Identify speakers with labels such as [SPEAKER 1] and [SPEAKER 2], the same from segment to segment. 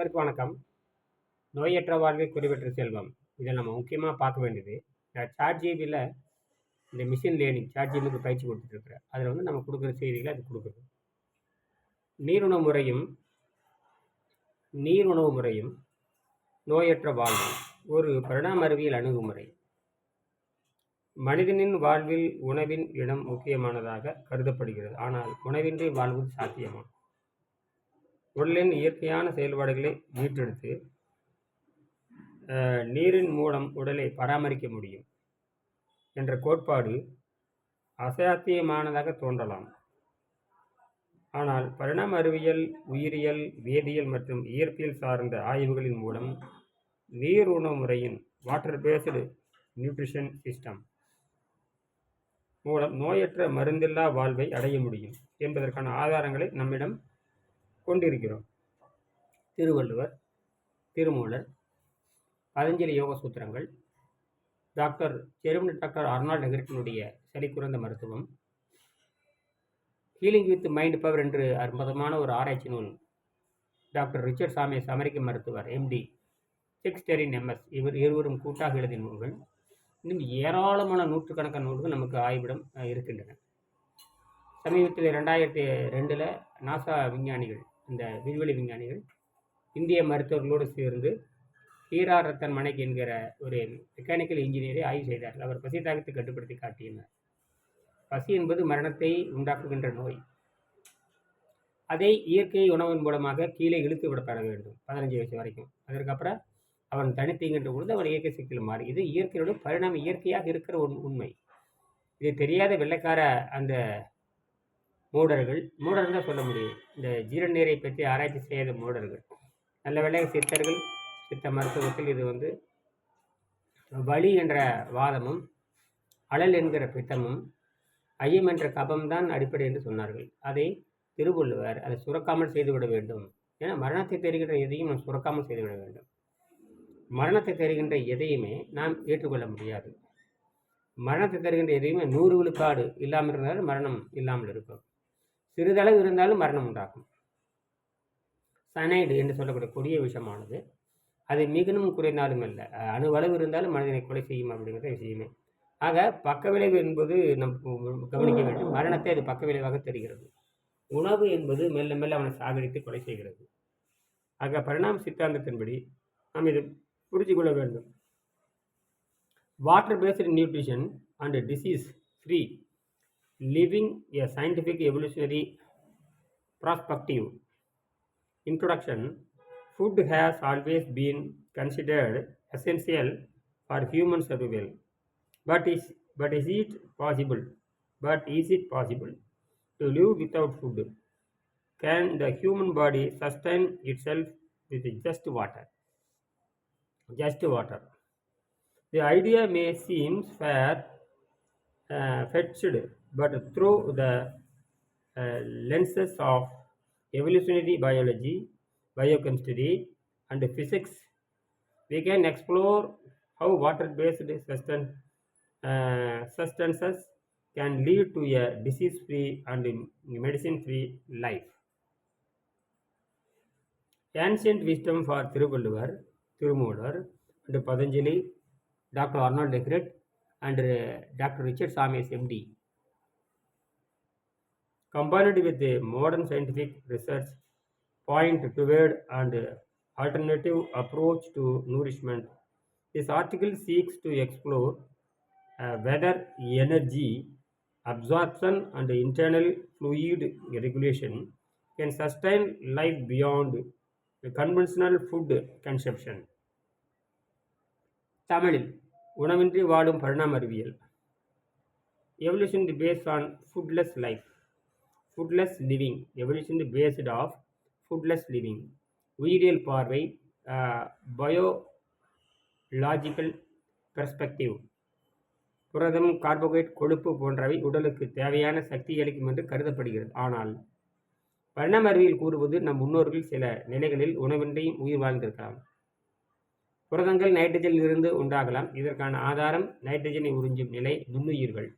[SPEAKER 1] அனைவருக்கும் வணக்கம். நோயற்ற வாழ்வை குறிவற்ற செல்வம். இதில் நம்ம முக்கியமாக பார்க்க வேண்டியது சாட் ஜிபியில் இந்த மிஷின் லேர்னிங் சாட் ஜிபிக்கு பயிற்சி கொடுத்துட்ருக்குறேன் அதில் வந்து நம்ம கொடுக்குற செய்திகளை அது கொடுக்குது. நீருணவு முறையும் நீருணவு முறையும் நோயற்ற வாழ்வு ஒரு பரிணாம அறிவியல் அணுகுமுறை. மனிதனின் வாழ்வில் உணவின் இடம் முக்கியமானதாக கருதப்படுகிறது. ஆனால் உணவின்றி வாழ்வது சாத்தியமாகும் உடலின் இயற்கையான செயல்பாடுகளை மீட்டெடுத்து நீரின் மூலம் உடலை பராமரிக்க முடியும் என்ற கோட்பாடு அசாத்தியமானதாக தோன்றலாம். ஆனால் பரிணாம அறிவியல் உயிரியல் வேதியியல் மற்றும் இயற்பியல் சார்ந்த ஆய்வுகளின் மூலம் நீர் உணவு முறையின் வாட்டர் பேஸ்டு நியூட்ரிஷன் சிஸ்டம் மூலம் நோயற்ற மருந்தில்லா வாழ்வை அடைய முடியும் என்பதற்கான ஆதாரங்களை நம்மிடம் கொண்டிருக்கிறோம். திருவள்ளுவர் திருமூலர் பதஞ்சலி யோக சூத்திரங்கள் டாக்டர் ஜெர்மன் டாக்டர் அர்னால்ட் நெகரிட்டினுடைய சளி குறைந்த மருத்துவம் ஹீலிங் வித் மைண்ட் பவர் என்று அற்புதமான ஒரு ஆராய்ச்சி நூல் டாக்டர் ரிச்சர்ட் சாமியஸ் அமெரிக்க மருத்துவர் எம்டி செக்ஸ்டரின் எம்எஸ் இவர் இருவரும் கூட்டாக எழுதிய நூல்கள். இன்னும் ஏராளமான நூற்றுக்கணக்கான நூல்கள் நமக்கு ஆய்விடம் இருக்கின்றன. சமீபத்தில் ரெண்டாயிரத்தி ரெண்டில் நாசா விஞ்ஞானிகள் இந்த விண்வெளி விஞ்ஞானிகள் இந்திய மருத்துவர்களோடு சேர்ந்து ஹீரா ரத்தன் மனைக் என்கிற ஒரு மெக்கானிக்கல் இன்ஜினியரை ஆய்வு செய்தார்கள் அவர் பசி தாக்கத்தை கட்டுப்படுத்தி காட்டினார். பசி என்பது மரணத்தை உண்டாக்குகின்ற நோய். அதை இயற்கை உணவின் மூலமாக கீழே இழுத்து விடப்பட வேண்டும். பதினஞ்சு வயசு வரைக்கும். அதற்கப்புறம் அவன் தனித்தீங்கின்ற பொழுது அவன் இயற்கை சக்தியில் மாறி. இது இயற்கையோட பரிணாம இயற்கையாக இருக்கிற ஒரு உண்மை. இது தெரியாத வெள்ளைக்கார அந்த மூடர்கள் மூடர்கள் தான் சொல்ல முடியும். இந்த ஜீரநீரை பற்றி ஆராய்ச்சி செய்யாத மூடர்கள். நல்ல வேலை சித்தர்கள் சித்த மருத்துவத்தில் இது வந்து வலி என்ற வாதமும் அழல் என்கிற பித்தமும் ஐயம் என்ற கபம்தான் அடிப்படை என்று சொன்னார்கள். அதை திருவள்ளுவர் அதை சுரக்காமல் செய்துவிட வேண்டும். ஏன்னா மரணத்தை தெரிகின்ற எதையும் நாம் சுரக்காமல் செய்துவிட வேண்டும். மரணத்தை தருகின்ற எதையுமே நாம் ஏற்றுக்கொள்ள முடியாது. மரணத்தை தருகின்ற எதையுமே நூறு விழுக்காடு இல்லாமல் இருந்தாலும் மரணம் இல்லாமல் இருக்கும். சிறிதளவு இருந்தாலும் மரணம் உண்டாகும். சனைடு என்று சொல்லக்கூடிய கொடிய விஷமானது. அது மிகனும் குறைந்தாலும் இல்லை அணுவளவு இருந்தாலும் மனிதனை கொலை செய்யும் அப்படிங்கிற விஷயமே. ஆக பக்க விளைவு என்பது நம் கவனிக்க வேண்டும். மரணத்தை அது பக்க விளைவாக தெரிகிறது. உணவு என்பது மெல்ல மெல்ல அவனை சாகடித்து கொலை செய்கிறது. ஆக பரிணாம சித்தாந்தத்தின்படி நாம் இது புரிஞ்சு கொள்ள வேண்டும். Water based nutrition and disease free Living a Scientific Evolutionary Perspective. Introduction Food has always been considered essential for human survival. But is, but is it possible? But is it possible to live without food? Can the human body sustain itself with just water? Just water. The idea may seem fair, uh, fetched but through the uh, lenses of evolutionary biology, biochemistry, and physics, we can explore how water-based uh, substances can lead to a disease-free and medicine-free life. Ancient wisdom for Thiruvalluvar, Thirumoolar, and Patanjali, Dr. Arnold Legret, and uh, Dr. Richard Sames, MD, combined with the modern scientific research point toward an alternative approach to nourishment. This article seeks to explore uh, whether energy absorption and internal fluid regulation can sustain life beyond the conventional food consumption. தமிழில் உணவின்றி வாழும் பரிணாம அறிவியல் evolution based on foodless life foodless living evolution based of foodless living உயிரியல் பார்வை biological perspective புரதம் carbohydrate கொழுப்பு போன்றவை உடலுக்கு தேவையான சக்தி அளிக்கும் என்று கருதப்படுகிறது. ஆனால் வண்ணம் அறிவியல் கூறுவது நம் முன்னோர்கள் சில நிலைகளில் உணவின்றியும் உயிர் வாழ்ந்திருக்கலாம். புரதங்கள் நைட்ரஜனில் இருந்து உண்டாகலாம். இதற்கான ஆதாரம் நைட்ரஜனை உறிஞ்சும் நிலை நுண்ணுயிர்கள்.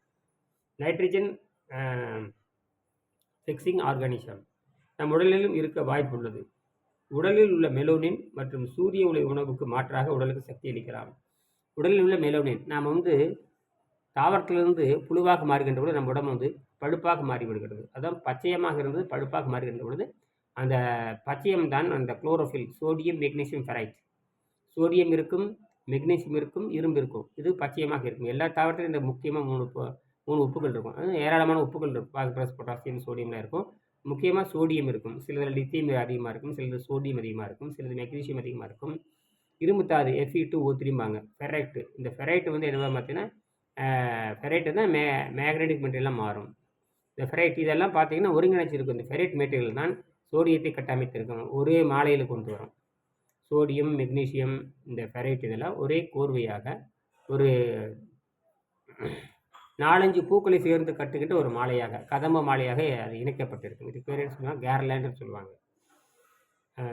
[SPEAKER 1] நைட்ரஜன் ஃபிக்ஸிங் ஆர்கானிசம் நம் உடலிலும் இருக்க வாய்ப்புள்ளது உடலில் உள்ள மெலோனின் மற்றும் சூரிய ஒளி உணவுக்கு மாற்றாக உடலுக்கு சக்தி அளிக்கலாம். உடலில் உள்ள மெலோனின் நாம் வந்து தாவரத்திலிருந்து புழுவாக மாறுகின்ற பொழுது நம்ம உடம்பு வந்து பழுப்பாக மாறிவிடுகிறது. அதான் பச்சையமாக இருந்தது பழுப்பாக மாறுகின்ற பொழுது அந்த பச்சையம் தான் அந்த chlorophyll sodium magnesium ferrite sodium இருக்கும் மெக்னீசியம் இருக்கும் இரும்பு இருக்கும். இது பச்சையமாக இருக்கும். எல்லா தாவரத்திலும் இந்த முக்கியமாக மூணு மூணு உப்புகள் இருக்கும். ஏராளமான உப்புகள் இருக்கும். பாஸ்பரஸ் பொட்டாசியம் சோடியம்லாம் இருக்கும். முக்கியமாக சோடியம் இருக்கும். சிலதில் லித்தியம் அதிகமாக இருக்கும். சிலது சோடியம் அதிகமாக இருக்கும். சிலது மெக்னீஷியம் அதிகமாக இருக்கும். இரும்புத்தாது எஃப்இ டூ ஓ த்ரீம்பாங்க ஃபெரைட்டு இந்த ஃபெரைட்டு வந்து என்ன பார்த்தீங்கன்னா ஃபெரைட்டு தான் மே மேக்னெட்டிக் மெட்டீரியலாக மாறும். இந்த ஃபெரைட் இதெல்லாம் பார்த்தீங்கன்னா ஒருங்கிணைச்சிருக்கும். இந்த ஃபெரைட் மெட்டீரியல் தான் சோடியத்தை கட்டமைத்திருக்கும். ஒரே மாலையில் கொண்டு வரும். சோடியம் மெக்னீசியம் இந்த ஃபெரைட் இதெல்லாம் ஒரே கோர்வையாக ஒரு நாலஞ்சு பூக்களை சேர்ந்து கட்டுக்கிட்டு ஒரு மாலையாக கதம்ப மாலையாக அது இணைக்கப்பட்டிருக்கும். இது பேர் என்ன சொல்லுவாங்க? கேர்லேண்டுன்னு சொல்லுவாங்க.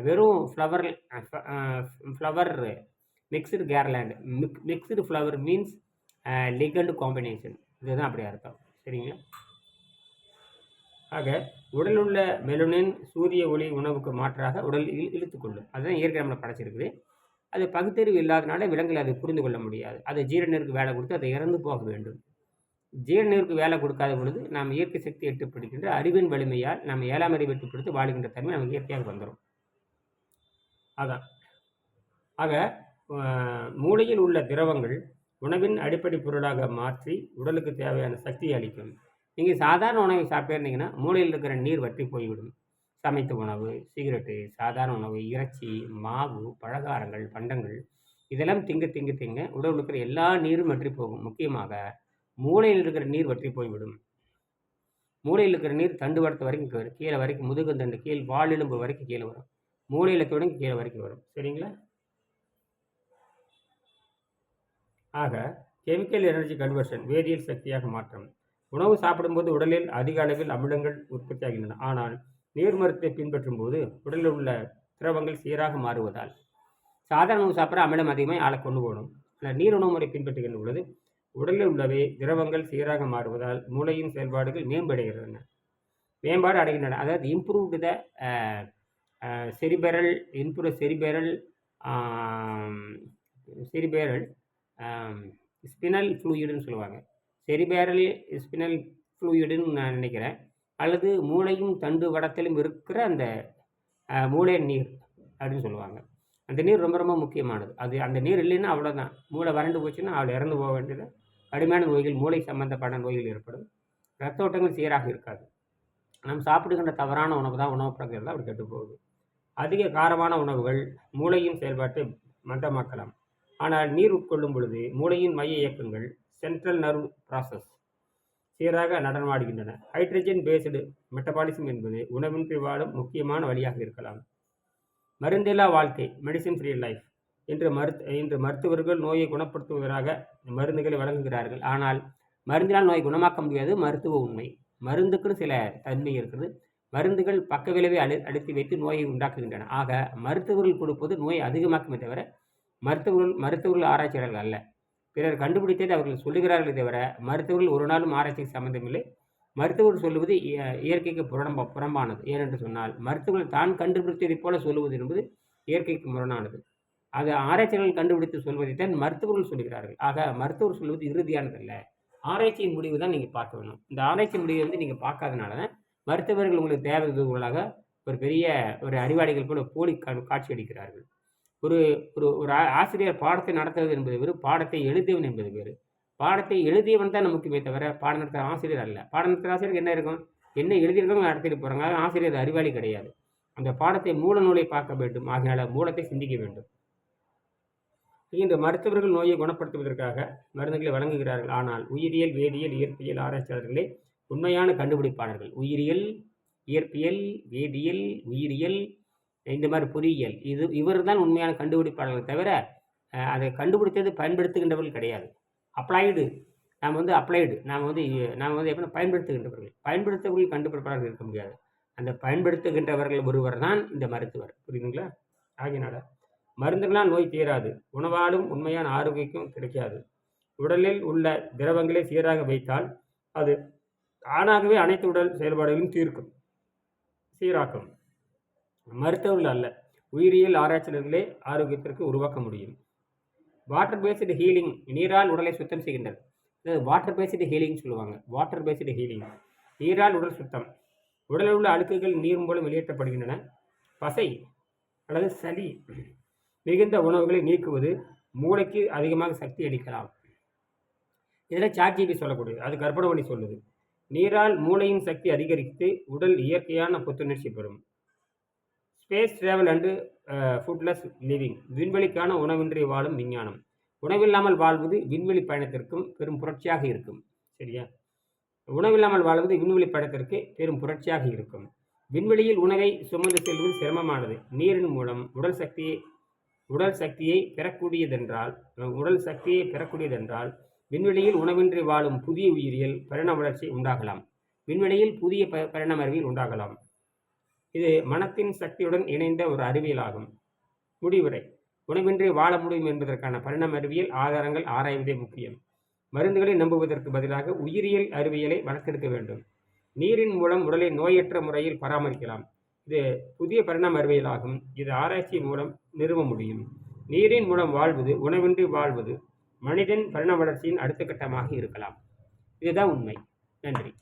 [SPEAKER 1] வெறும் flower flower mixed garland mix mixed flower means ligand combination இதுதான் அப்படி அர்த்தம். சரிங்களா? ஆக உடலில் உள்ள சூரிய ஒளி உணவுக்கு மாற்றாக உடல் இழு இழுத்துக்கொள்ளும் அதுதான் இயற்கை நம்மளை படைச்சிருக்குது. அது பகுத்தறிவு இல்லாதனால விலங்குகள் அதை புரிந்து கொள்ள முடியாது. அதை ஜீரணருக்கு வேலை கொடுத்து அதை இறந்து போக வேண்டும். ஜீரணருக்கு வேலை கொடுக்காத பொழுது நாம் இயற்கை சக்தி எட்டுப்படுகின்ற அறிவின் வலிமையால் நாம் ஏழாம் அறிவு எட்டுப்படுத்தி வாழுகின்ற தன்மை நமக்கு இயற்கையாக வந்துடும் அதான். ஆக மூளையில் உள்ள திரவங்கள் உணவின் அடிப்படை பொருளாக மாற்றி உடலுக்கு தேவையான சக்தியை அளிக்கும். நீங்கள் சாதாரண உணவை சாப்பிட்டிருந்தீங்கன்னா மூளையில் இருக்கிற நீர் வற்றி போய்விடும். சமைத்த உணவு சிகரெட்டு சாதாரண உணவு இறைச்சி மாவு பலகாரங்கள் பண்டங்கள் இதெல்லாம் திங்க திங்க திங்க உடலில் இருக்கிற எல்லா நீரும் வற்றி போகும். முக்கியமாக மூளையில் இருக்கிற நீர் வற்றி போய்விடும். மூளையில் இருக்கிற நீர் தண்டு வடத்து வரைக்கும் கீழே- கீழே வரைக்கும் முதுகுந்தண்டு கீழ் வாலெலும்பு வரைக்கும் கீழே வரும். மூளையில் தொடங்கி கீழே வரைக்கும் வரும். சரிங்களா? ஆக கெமிக்கல் எனர்ஜி கன்வர்ஷன் வேதியியல் சக்தியாக மாற்றம். உணவு சாப்பிடும்போது உடலில் அதிக அளவில் அமிலங்கள் உற்பத்தியாகின்றன. ஆனால் நீர் மருத்துவத்தை பின்பற்றும் போது உடலில் உள்ள திரவங்கள் சீராக மாறுவதால் சாதாரண உணவு சாப்பிட்ற அமிலம் அதிகமாக ஆளை கொண்டு போகணும் நீர் உணவு முறை பின்பற்றுகின்ற பொழுது உடலில் உள்ளவை திரவங்கள் சீராக மாறுவதால் மூளையின் செயல்பாடுகள் மேம்படுகின்றன. மேம்பாடு அடைகின்றன. அதாவது இம்ப்ரூவ்டு த செரிபெரல் இம்ப்ரூவ் செரிபெரல் செரிபேரல் ஸ்பினல் ஃப்ளூயிடுன்னு சொல்லுவாங்க. செரிபேரல் ஸ்பினல் ஃப்ளூயிடுன்னு நான் நினைக்கிறேன். அல்லது மூளையும் தண்டு வடத்திலும் இருக்கிற அந்த மூளை நீர் அப்படின்னு சொல்லுவாங்க. அந்த நீர் ரொம்ப ரொம்ப முக்கியமானது. அது அந்த நீர் இல்லைன்னா அவ்வளோதான் மூளை வறண்டு போச்சுன்னா அவள் இறந்து போக வேண்டியது கடுமையான நோய்கள் மூளை சம்பந்தப்பட்ட நோய்கள் ஏற்படும். ரத்த ஓட்டங்கள் சீராக இருக்காது. நாம் சாப்பிடுகின்ற தவறான உணவு தான் உணவு பழக்கங்கள் தான் அப்படி கெட்டு போகுது. அதிக காரமான உணவுகள் மூளையின் செயல்பாட்டை மந்தமாக்கலாம். ஆனால் நீர் உட்கொள்ளும் பொழுது மூளையின் மைய இயக்கங்கள் சென்ட்ரல் நர்வ் ப்ராசஸ் சீராக நடனமாடுகின்றன. ஹைட்ரஜன் பேஸ்டு மெட்டபாலிசம் என்பது உணவின்றி வாழும் முக்கியமான வழியாக இருக்கலாம். மருந்தில்லா வாழ்க்கை மெடிசின் ஃப்ரீ லைஃப் என்று மருத்து இன்று மருத்துவர்கள் நோயை குணப்படுத்துவதற்காக மருந்துகளை வழங்குகிறார்கள். ஆனால் மருந்தினால் நோயை குணமாக்க முடியாது மருத்துவ உண்மை. மருந்துக்குன்னு சில தன்மை இருக்குது. மருந்துகள் பக்க விளைவை அழு அழுத்தி வைத்து நோயை உண்டாக்குகின்றன. ஆக மருத்துவர்கள் கொடுப்பது நோயை அதிகமாக்குமே தவிர மருத்துவர்கள் மருத்துவர்கள் ஆராய்ச்சியாளர்கள் அல்ல. பிறர் கண்டுபிடித்ததை அவர்கள் சொல்லுகிறார்களே தவிர மருத்துவர்கள் ஒரு நாளும் ஆராய்ச்சிக்கு சம்மந்தமில்லை மருத்துவர்கள் சொல்லுவது இய- இயற்கைக்கு புறம்ப புறம்பானது. ஏனென்று சொன்னால் மருத்துவர்கள் தான் கண்டுபிடித்ததைப் போல சொல்லுவது என்பது இயற்கைக்கு முரணானது. ஆக ஆராய்ச்சியாளர்கள் கண்டுபிடித்து சொல்வதைத்தான் மருத்துவர்கள் சொல்கிறார்கள். ஆக மருத்துவர் சொல்வது இறுதியானதல்ல. ஆராய்ச்சியின் முடிவு தான் நீங்கள் பார்க்க வேணும். இந்த ஆராய்ச்சி முடிவை வந்து நீங்கள் பார்க்காதனால தான் மருத்துவர்கள் உங்களுக்கு தேவைகளாக ஒரு பெரிய ஒரு அறிவாளிகள் போல போலி காட்சி அளிக்கிறார்கள் ஒரு ஒரு ஒரு ஆசிரியர் பாடத்தை நடத்துவது என்பது வேறு பாடத்தை எழுதியவன் என்பது வேறு. பாடத்தை எழுதியவன் தான் நமக்குமே தவிர பாடம் நடத்துகிற ஆசிரியர் அல்ல. பாடம் நடத்துகிற ஆசிரியருக்கு என்ன இருக்கும்? என்ன எழுதியிருக்கோம் நடத்திட்டு போகிறாங்க ஆசிரியர் அறிவாளி கிடையாது. அந்த பாடத்தை மூல நூலை பார்க்க வேண்டும். ஆகினால மூலத்தை சிந்திக்க வேண்டும். இந்த மருத்துவர்கள் நோயை குணப்படுத்துவதற்காக மருந்துகளை வழங்குகிறார்கள். ஆனால் உயிரியல் வேதியியல் இயற்பியல் ஆராய்ச்சியாளர்களே உண்மையான கண்டுபிடிப்பாளர்கள். உயிரியல் இயற்பியல் வேதியியல் உயிரியல் இந்த மாதிரி பொறியியல் இது இவர் தான் உண்மையான கண்டுபிடிப்பாளர்கள் தவிர அதை கண்டுபிடித்தது பயன்படுத்துகின்றவர்கள் கிடையாது. அப்ளைடு நாம் வந்து அப்ளைடு நாம் வந்து நாம் வந்து எப்படின்னா பயன்படுத்துகின்றவர்கள். பயன்படுத்தவர்கள் கண்டுபிடிப்பாளர்கள் இருக்க முடியாது. அந்த பயன்படுத்துகின்றவர்கள் ஒருவர் தான் இந்த மருத்துவர். புரியுதுங்களா? ஆகியனால மருந்துகளால் நோய் தீராது. உணவாலும் உண்மையான ஆரோக்கியம் கிடைக்காது. உடலில் உள்ள திரவங்களை சீராக வைத்தால் அது தானாகவே அனைத்து உடல் செயல்பாடுகளையும் தீர்க்கும். சீராக்கும். மருத்துவர்கள் அல்ல உயிரியல் ஆராய்ச்சியாளர்களே ஆரோக்கியத்திற்கு உருவாக்க முடியும். வாட்டர் பேஸ்டு ஹீலிங் நீரால் உடலை சுத்தம் செய்கின்றனர் அதாவது வாட்டர் பேஸ்டு ஹீலிங் சொல்லுவாங்க. Water based healing. நீரால் உடல் சுத்தம். உடலில் உள்ள அழுக்குகள் நீர் மூலம் வெளியேற்றப்படுகின்றன. பசை அல்லது சளி மிகுந்த உணவுகளை நீக்குவது மூளைக்கு அதிகமாக சக்தி அளிக்கலாம். இதில் சாட்சிக்கு சொல்லக்கூடியது அது கற்பனை பண்ணி சொல்லுது. நீரால் மூளையின் சக்தி அதிகரித்து உடல் இயற்கையான புத்துணர்ச்சி பெறும். Space travel and foodless living விண்வெளிக்கான உணவின்றி வாழும் விஞ்ஞானம். உணவில்லாமல் வாழ்வது விண்வெளி பயணத்திற்கும் பெரும் புரட்சியாக இருக்கும். சரியா? உணவில்லாமல் வாழ்வது விண்வெளி பயணத்திற்கு பெரும் புரட்சியாக இருக்கும். விண்வெளியில் உணவை சுமந்து செல்வது சிரமமானது. நீரின் மூலம் உடல் சக்தியை உடல் சக்தியை பெறக்கூடியதென்றால் உடல் சக்தியை பெறக்கூடியதென்றால் விண்வெளியில் உணவின்றி வாழும் புதிய உயிரியல் பரிண வளர்ச்சி உண்டாகலாம். விண்வெளியில் புதிய ப பரிணாம அறிவியல் உண்டாகலாம். இது மனத்தின் சக்தியுடன் இணைந்த ஒரு அறிவியலாகும். முடிவுரை. உணவின்றி வாழ முடியும் என்பதற்கான பரிணாம அறிவியல் ஆதாரங்கள் ஆராய்வதே முக்கியம். மருந்துகளை நம்புவதற்கு பதிலாக உயிரியல் அறிவியலை வளர்த்தெடுக்க வேண்டும். நீரின் மூலம் உடலை நோயற்ற முறையில் பராமரிக்கலாம். இது புதிய பரிணாம அறிவியலாகும். இது ஆராய்ச்சி மூலம் நிறுவ முடியும். நீரின் மூலம் வாழ்வது உணவின்றி வாழ்வது மனிதன் பரிணாம வளர்ச்சியின் அடுத்த கட்டமாக இருக்கலாம். இதுதான் உண்மை. நன்றி.